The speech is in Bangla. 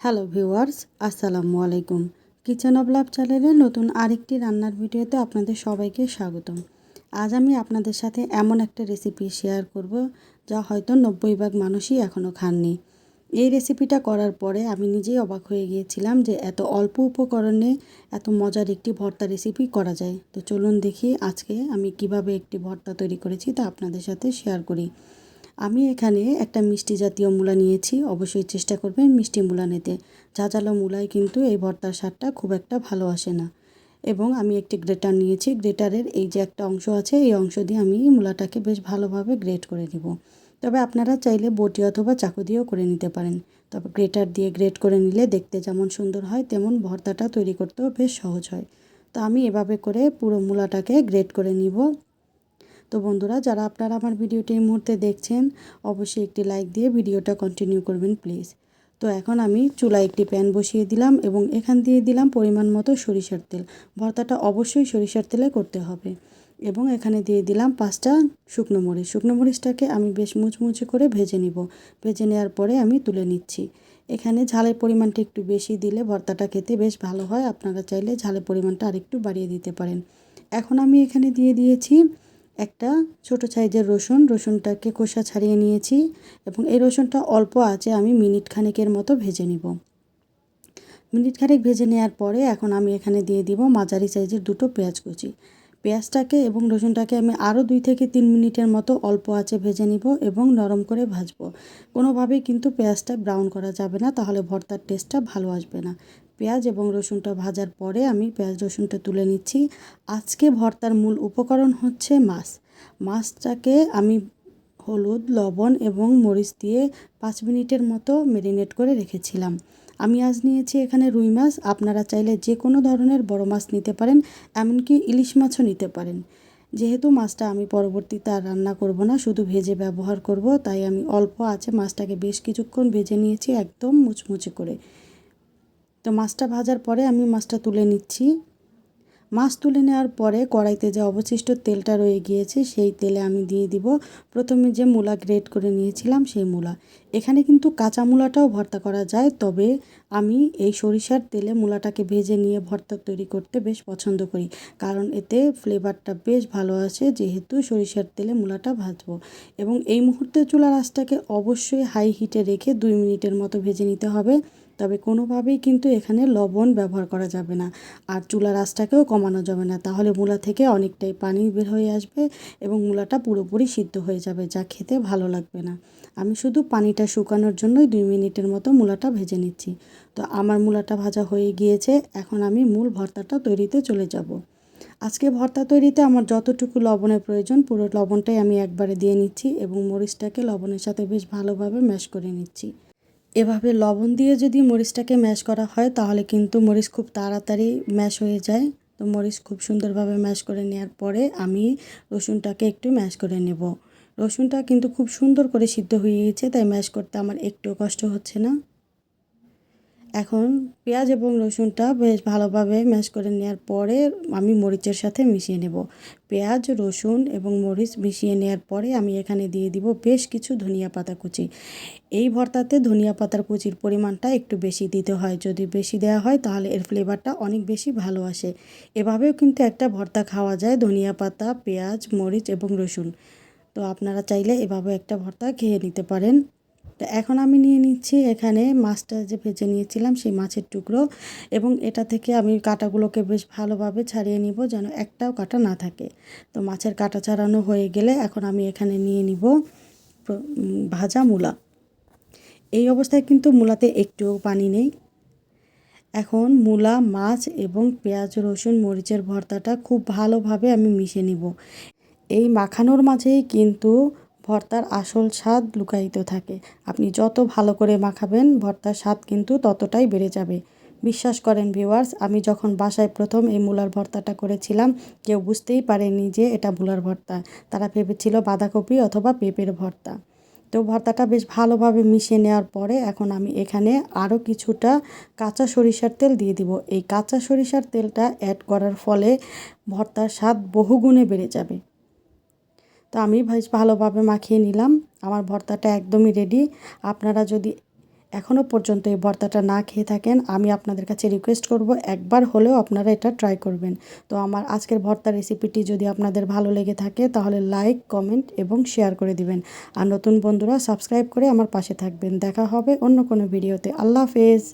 হ্যালো ভিউয়ার্স, আসসালামু আলাইকুম। কিচেন অব লাভ চ্যানেলে নতুন আরেকটি রান্নার ভিডিওতে আপনাদের সবাইকে স্বাগতম। আজ আমি আপনাদের সাথে এমন একটা রেসিপি শেয়ার করব, যা হয়তো নব্বই ভাগ মানুষই এখনও খাননি। এই রেসিপিটা করার পরে আমি নিজেই অবাক হয়ে গিয়েছিলাম যে এত অল্প উপকরণে এত মজার একটি ভর্তা রেসিপি করা যায়। তো চলুন দেখি আজকে আমি কীভাবে একটি ভর্তা তৈরি করেছি তা আপনাদের সাথে শেয়ার করি। আমি এখানে একটা মিষ্টি জাতীয় মূলা নিয়েছি। অবশ্যই চেষ্টা করবেন মিষ্টি মূলা নিতে। ঝাঁঝালো মূলায় কিন্তু এই ভর্তার স্বাদটা খুব একটা ভালো আসে না। এবং আমি একটি গ্রেটার নিয়েছি। গ্রেটারের এই যে একটা অংশ আছে, এই অংশ দিয়ে আমি মূলাটাকে বেশ ভালোভাবে গ্রেট করে নেব। তবে আপনারা চাইলে বটি অথবা চাকু দিয়েও করে নিতে পারেন। তবে গ্রেটার দিয়ে গ্রেট করে নিলে দেখতে যেমন সুন্দর হয়, তেমন ভর্তাটা তৈরি করতেও বেশ সহজ হয়। তো আমি এভাবে করে পুরো মূলাটাকে গ্রেট করে নিব। তো বন্ধুরা, যারা আপনারা আমার ভিডিওটি এই মুহূর্তে দেখছেন, অবশ্যই একটি লাইক দিয়ে ভিডিওটা কন্টিনিউ করবেন প্লিজ তো এখন আমি চুলায় একটি প্যান বসিয়ে দিলাম এবং এখান দিয়ে দিলাম পরিমাণ মতো সরিষার তেল। ভর্তাটা অবশ্যই সরিষার তেলে করতে হবে। এবং এখানে দিয়ে দিলাম পাঁচটা শুকনো মরিচ। শুকনো মরিচটাকে আমি বেশ মুচমুচে করে ভেজে নিব। ভেজে নেওয়ার পরে আমি তুলে নিচ্ছি। এখানে ঝালের পরিমাণটা একটু বেশি দিলে ভর্তাটা খেতে বেশ ভালো হয়। আপনারা চাইলে ঝালের পরিমাণটা আরেকটু বাড়িয়ে দিতে পারেন। এখন আমি এখানে দিয়ে দিয়েছি একটা ছোট সাইজের রসুন, রসুনটাকে খোসা ছাড়িয়ে নিয়েছি এবং এই রসুনটা অল্প আছে আমি মিনিট খানেকের মতো ভেজে নিব। মিনিট খানেক ভেজে নেওয়ার পরে এখন আমি এখানে দিয়ে দিব মাঝারি সাইজের দুটো পেঁয়াজ কুচি। পেঁয়াজটাকে এবং রসুনটাকে আমি আরও দুই থেকে তিন মিনিটের মতো অল্প আছে ভেজে নিব এবং নরম করে ভাজবো। কোনোভাবেই কিন্তু পেঁয়াজটা ব্রাউন করা যাবে না, তাহলে ভর্তার টেস্টটা ভালো আসবে না। পেঁয়াজ এবং রসুনটা ভাজার পরে আমি পেঁয়াজ, রসুনটা তুলে নিচ্ছি। আজকে ভর্তার মূল উপকরণ হচ্ছে মাছ। মাছটাকে আমি হলুদ, লবণ এবং মরিচ দিয়ে পাঁচ মিনিটের মতো মেরিনেট করে রেখেছিলাম। আমি আজ নিয়েছি এখানে রুই মাছ। আপনারা চাইলে যে কোনো ধরনের বড় মাছ নিতে পারেন, এমনকি ইলিশ মাছও নিতে পারেন। যেহেতু মাছটা আমি পরবর্তীতে আর রান্না করব না, শুধু ভেজে ব্যবহার করব, তাই আমি অল্প আছে মাছটাকে বেশ কিছুক্ষণ ভেজে নিয়েছি একদম মুচমুচে করে। তো মাছটা ভাজার পরে আমি মাছটা তুলে নিচ্ছি। মাছ তুলে নেওয়ার পরে কড়াইতে যে অবশিষ্ট তেলটা রয়ে গিয়েছে, সেই তেলে আমি দিয়ে দিব। প্রথমে যে মূলা গ্রেট করে নিয়েছিলাম, সেই মূলা। এখানে কিন্তু কাঁচা মূলাটাও ভর্তা করা যায়, তবে আমি এই সরিষার তেলে মূলাটাকে ভেজে নিয়ে ভর্তা তৈরি করতে বেশ পছন্দ করি। কারণ এতে ফ্লেভারটা বেশ ভালো আসে, যেহেতু সরিষার তেলে মূলাটা ভাজবো। এবং এই মুহূর্তে চুলার আঁচটাকে অবশ্যই হাই হিটে রেখে দুই মিনিটের মতো ভেজে নিতে হবে। তবে কোনোভাবেই কিন্তু এখানে লবণ ব্যবহার করা যাবে না। আর চুলার আঁচটাকেও কমানো যাবে না। তাহলে মূলা থেকে অনেকটাই পানি বের হয়ে আসবে এবং মূলাটা পুরোপুরি সিদ্ধ হয়ে যাবে, যা খেতে ভালো লাগবে না। আমি শুধু পানিটা শুকানোর জন্যই দুই মিনিটের মতো মূলাটা ভেজে নিচ্ছি। তো আমার মূলাটা ভাজা হয়ে গিয়েছে। এখন আমি মূল ভর্তাটা তৈরিতে চলে যাব। আজকে ভর্তা তৈরিতে আমার যতটুকু লবণের প্রয়োজন, পুরো লবণটাই আমি একবারে দিয়ে নিচ্ছি এবং মরিচটাকে লবণের সাথে বেশ ভালোভাবে ম্যাশ করে নিচ্ছি। এভাবে লবণ দিয়ে যদি মরিচটাকে ম্যাশ করা হয়, তাহলে কিন্তু মরিচ খুব তাড়াতাড়ি ম্যাশ হয়ে যায়। তো মরিচ খুব সুন্দরভাবে ম্যাশ করে নেওয়ার পরে আমি রসুনটাকে একটু ম্যাশ করে নেব। রসুনটা কিন্তু খুব সুন্দর করে সিদ্ধ হয়ে গিয়েছে, তাই ম্যাশ করতে আমার একটু কষ্ট হচ্ছে না। এখন পেঁয়াজ এবং রসুনটা বেশ ভালোভাবে ম্যাশ করে নেওয়ার পরে আমি মরিচের সাথে মিশিয়ে নেব। পেঁয়াজ, রসুন এবং মরিচ মিশিয়ে নেওয়ার পরে আমি এখানে দিয়ে দিব বেশ কিছু ধনিয়া পাতা কুচি। এই ভর্তাতে ধনিয়া পাতার কুচির পরিমাণটা একটু বেশি দিতে হয়। যদি বেশি দেওয়া হয় তাহলে এর ফ্লেভারটা অনেক বেশি ভালো আসে। এভাবেও কিন্তু একটা ভর্তা খাওয়া যায় ধনিয়া পাতা, পেঁয়াজ, মরিচ এবং রসুন। তো আপনারা চাইলে এভাবে একটা ভর্তা খেয়ে নিতে পারেন। তো এখন আমি নিয়ে নিচ্ছি এখানে মাছটা যে ভেজে নিয়েছিলাম সেই মাছের টুকরো এবং এটা থেকে আমি কাটাগুলোকে বেশ ভালোভাবে ছাড়িয়ে নিব যেন একটাও কাটা না থাকে। তো মাছের কাটা ছাড়ানো হয়ে গেলে এখন আমি এখানে নিয়ে নিব ভাজা মূলা। এই অবস্থায় কিন্তু মূলাতে একটুও পানি নেই। এখন মূলা, মাছ এবং পেঁয়াজ, রসুন, মরিচের ভর্তাটা খুব ভালোভাবে আমি মিশে নিব। এই মাখানোর মাঝেই কিন্তু ভর্তার আসল স্বাদ লুকায়িত থাকে। আপনি যত ভালো করে মাখাবেন, ভর্তার স্বাদ কিন্তু ততটাই বেড়ে যাবে। বিশ্বাস করেন ভিউয়ার্স, আমি যখন বাসায় প্রথম এই মূলার ভর্তাটা করেছিলাম, কেউ বুঝতেই পারেনি যে এটা মূলার ভর্তা। তারা ভেবেছিল বাঁধাকপি অথবা পেঁপের ভর্তা। তো ভর্তাটা বেশ ভালোভাবে মিশিয়ে নেওয়ার পরে এখন আমি এখানে আরও কিছুটা কাঁচা সরিষার তেল দিয়ে দিব। এই কাঁচা সরিষার তেলটা অ্যাড করার ফলে ভর্তার স্বাদ বহুগুণে বেড়ে যাবে। তো আমি বেশ ভালোভাবে মাখিয়ে নিলাম। আমার ভর্তাটা একদমই রেডি আপনারা যদি এখনও পর্যন্ত এই ভর্তাটা না খেয়ে থাকেন, আমি আপনাদের কাছে রিকোয়েস্ট করব, একবার হলেও আপনারা এটা ট্রাই করবেন। তো আমার আজকের ভর্তা রেসিপিটি যদি আপনাদের ভালো লেগে থাকে, তাহলে লাইক কমেন্ট এবং শেয়ার করে দিবেন। আর নতুন বন্ধুরা সাবস্ক্রাইব করে আমার পাশে থাকবেন। দেখা হবে অন্য কোনো ভিডিওতে আল্লাহ হাফেজ!